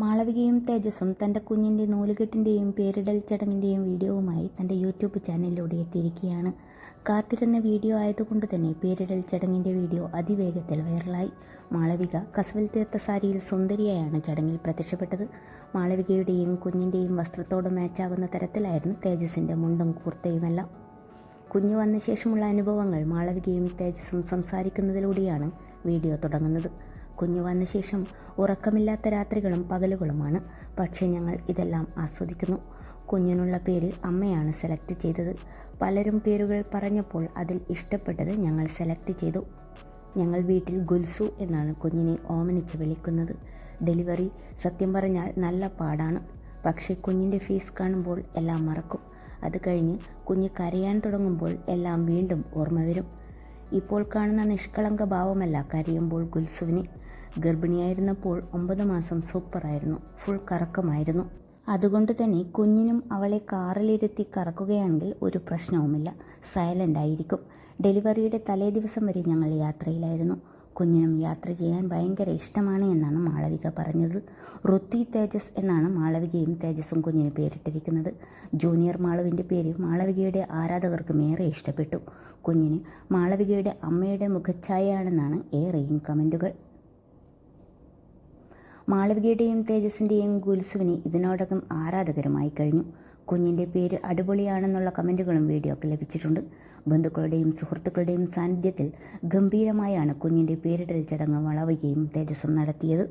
മാളവികയും തേജസ്സും തന്റെ കുഞ്ഞിന്റെ നൂലുകെട്ടിന്റെയും പേരിടൽ ചടങ്ങിന്റെയും വീഡിയോവുമായി തന്റെ യൂട്യൂബ് ചാനലിലൂടെ എത്തിയിരിക്കുകയാണ്. കാത്തിരുന്ന വീഡിയോ ആയതുകൊണ്ട് തന്നെ പേരിടൽ ചടങ്ങിന്റെ വീഡിയോ അതിവേഗത്തിൽ വൈറലായി. മാളവിക കസവിൽ തീർത്ത സാരിയിൽ സുന്ദരിയായാണ് ചടങ്ങിൽ പ്രത്യക്ഷപ്പെട്ടത്. മാളവികയുടെയും കുഞ്ഞിന്റെയും വസ്ത്രത്തോട് മാച്ചാകുന്ന തരത്തിലായിരുന്നു തേജസ്സിന്റെ മുണ്ടും കൂർത്തയുമെല്ലാം. കുഞ്ഞു വന്ന ശേഷമുള്ള അനുഭവങ്ങൾ മാളവികയും തേജസ്സും സംസാരിക്കുന്നതിലൂടെയാണ് വീഡിയോ തുടങ്ങുന്നത്. കുഞ്ഞു വന്ന ശേഷം ഉറക്കമില്ലാത്ത രാത്രികളും പകലുകളുമാണ്. പക്ഷേ ഞങ്ങൾ ഇതെല്ലാം ആസ്വദിക്കുന്നു. കുഞ്ഞിനുള്ള പേര് അമ്മയാണ് സെലക്ട് ചെയ്തത്. പലരും പേരുകൾ പറഞ്ഞപ്പോൾ അതിൽ ഇഷ്ടപ്പെട്ടത് ഞങ്ങൾ സെലക്ട് ചെയ്തു. ഞങ്ങൾ വീട്ടിൽ ഗുൽസു എന്നാണ് കുഞ്ഞിനെ ഓമനിച്ച് വിളിക്കുന്നത്. ഡെലിവറി സത്യം പറഞ്ഞാൽ നല്ല പാടാണ്. പക്ഷേ കുഞ്ഞിന്റെ ഫീസ് കാണുമ്പോൾ എല്ലാം മറക്കും. അത് കഴിഞ്ഞ് കുഞ്ഞ് കരയാൻ തുടങ്ങുമ്പോൾ എല്ലാം വീണ്ടും ഓർമ്മ വരും. ഇപ്പോൾ കാണുന്ന നിഷ്കളങ്ക ഭാവമല്ല. കരയുമ്പോൾ ഗുൽസുവിന് ഗർഭിണിയായിരുന്നപ്പോൾ ഒമ്പത് മാസം സൂപ്പറായിരുന്നു. ഫുൾ കറക്കമായിരുന്നു. അതുകൊണ്ട് തന്നെ കുഞ്ഞിനും അവളെ കാറിലിരുത്തി കറക്കുകയാണെങ്കിൽ ഒരു പ്രശ്നവുമില്ല. സൈലന്റ് ആയിരിക്കും. ഡെലിവറിയുടെ തലേ ദിവസം വരെ ഞങ്ങൾ യാത്രയിലായിരുന്നു. കുഞ്ഞിനും യാത്ര ചെയ്യാൻ ഭയങ്കര ഇഷ്ടമാണ് എന്നാണ് മാളവിക പറഞ്ഞത്. റുത്തി തേജസ് എന്നാണ് മാളവികയും തേജസും കുഞ്ഞിന് പേരിട്ടിരിക്കുന്നത്. ജൂനിയർ മാളവിന്റെ പേര് മാളവികയുടെ ആരാധകർക്കും ഏറെ ഇഷ്ടപ്പെട്ടു. കുഞ്ഞിന് മാളവികയുടെ അമ്മയുടെ മുഖഛായയാണെന്നാണ് ഏറെയും കമന്റുകൾ മാളവികയുടെയും തേജസിന്റെയും ഗുൽസുവിന് ഇതിനോടകം ആരാധകരുമായി കഴിഞ്ഞു. കുഞ്ഞിന്റെ പേര് അടിപൊളിയാണെന്നുള്ള കമന്റുകളും വീഡിയോക്ക് ലഭിച്ചിട്ടുണ്ട്. ബന്ധുക്കളുടെയും സുഹൃത്തുക്കളുടെയും സാന്നിധ്യത്തിൽ ഗംഭീരമായാണ് കുഞ്ഞിന്റെ പേരിടൽ ചടങ്ങ് വളവുകയും തേജസ്സും നടത്തിയത്.